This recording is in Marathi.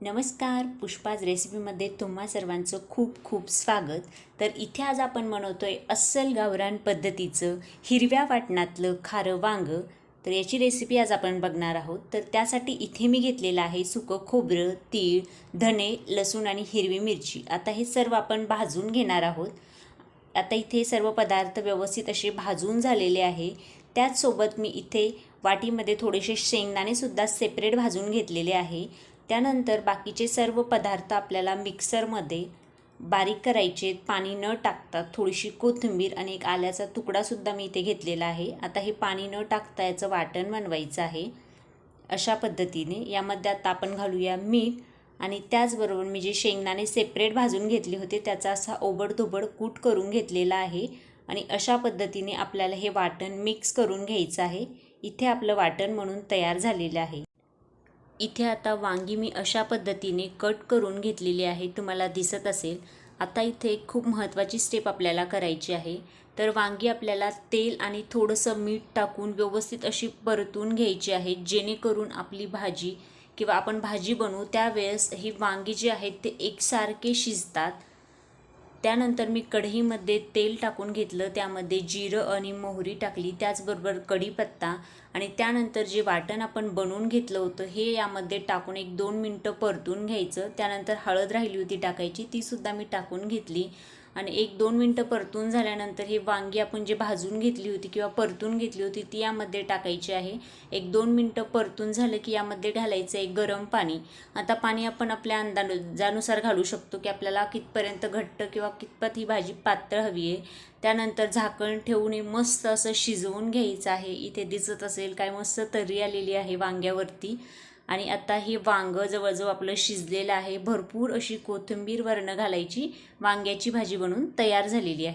नमस्कार पुष्पाज रेसिपीमध्ये तुम्हा सर्वांचं खूप खूप स्वागत. तर इथे आज आपण बनवतोय अस्सल गावरान पद्धतीचं हिरव्या वाटणातलं खारं वांगं. तर याची रेसिपी आज आपण बघणार आहोत. तर त्यासाठी इथे मी घेतलेलं आहे सुकं खोबरं तीळ धणे लसूण आणि हिरवी मिरची. आता हे सर्व आपण भाजून घेणार आहोत. आता इथे सर्व पदार्थ व्यवस्थित असे भाजून झालेले आहे. त्याचसोबत मी इथे वाटीमध्ये थोडेसे शेंगदाणेसुद्धा सेपरेट भाजून घेतलेले आहे. त्यानंतर बाकीचे सर्व पदार्थ आपल्याला मिक्सरमध्ये बारीक करायचे. पाणी न टाकता थोडीशी कोथिंबीर आणि एक आल्याचा तुकडासुद्धा मी इथे घेतलेला आहे. आता हे पाणी न टाकता याचं वाटण बनवायचं आहे अशा पद्धतीने. यामध्ये आता आपण घालूया मीठ आणि त्याचबरोबर मी जे शेंगदाणे सेपरेट भाजून घेतले होते त्याचा असा ओबडधोबड कूट करून घेतलेला आहे आणि अशा पद्धतीने आपल्याला हे वाटण मिक्स करून घ्यायचं आहे. इथे आपलं वाटण म्हणून तयार झालेलं आहे. इथे आता वांगी मी अशा पद्धतीने कट करून घेतलेली आहे तुम्हाला दिसत असेल. आता इथे एक खूप महत्त्वाची स्टेप आपल्याला करायची आहे. तर वांगी आपल्याला तेल आणि थोडंसं मीठ टाकून व्यवस्थित अशी परतून घ्यायची आहे जेणेकरून आपली भाजी किंवा आपण भाजी बनवू त्यावेळेस ही वांगी जी आहेत ते एकसारखे शिजतात. त्यानंतर मी कढईमध्ये तेल टाकून घेतलं त्यामध्ये जिरं आणि मोहरी टाकली त्याचबरोबर कढीपत्ता आणि त्यानंतर जे वाटण आपण बनवून घेतलं होतं हे यामध्ये टाकून एक दोन मिनटं परतून घ्यायचं. त्यानंतर हळद राहिली होती टाकायची तीसुद्धा मी टाकून घेतली. आणि एक दोन मिनटं परतून झाल्यानंतर हे वांगी आपण जे भाजून घेतली होती किंवा परतून घेतली होती ती यामध्ये टाकायची आहे. एक दोन मिनटं परतून झालं की यामध्ये घालायचं आहे गरम पाणी. आता पाणी आपण आपल्या अंदाजानुसार घालू शकतो की आपल्याला कितपर्यंत घट्ट किंवा कितपत ही भाजी पातळ हवी आहे. त्यानंतर झाकण ठेवून हे मस्त असं शिजवून घ्यायचं आहे. इथे दिसत असेल काय मस्त तरी आलेली आहे वांग्यावरती. आणि आता हे वांगं जवळजवळ आपलं शिजलेलं आहे. भरपूर अशी कोथिंबीर वरणं घालायची. वांग्याची भाजी बनून तयार झालेली आहे.